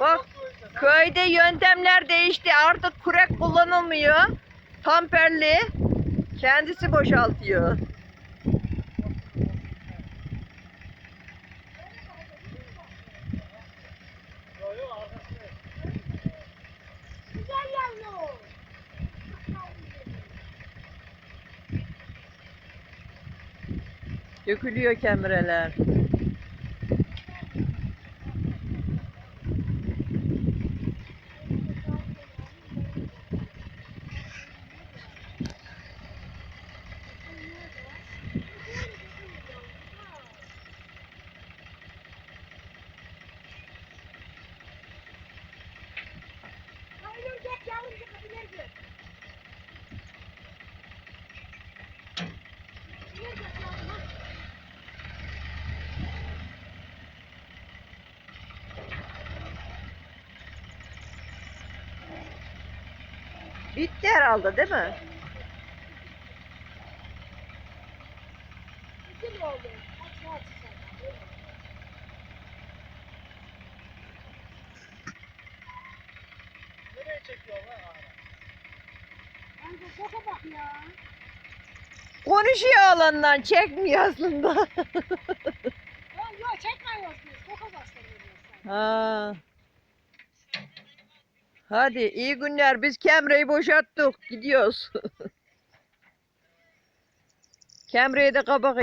Bak köyde yöntemler değişti. Artık kürek kullanılmıyor. Tamperli kendisi boşaltıyor. Dökülüyor kemireler. Bitti herhalde değil mi? Güzel oldu. Aç aç sen. Nereye çekiyor lan ağına? Kanka şoka bak ya. Konuşuyor alandan çekmiyor aslında. Lan yok çekmiyorsunuz. Şoka bastırıyorsunuz sen. ha. Hadi iyi günler. Biz Kemre'yi boşalttık. Gidiyoruz. Kemre'ye de kabak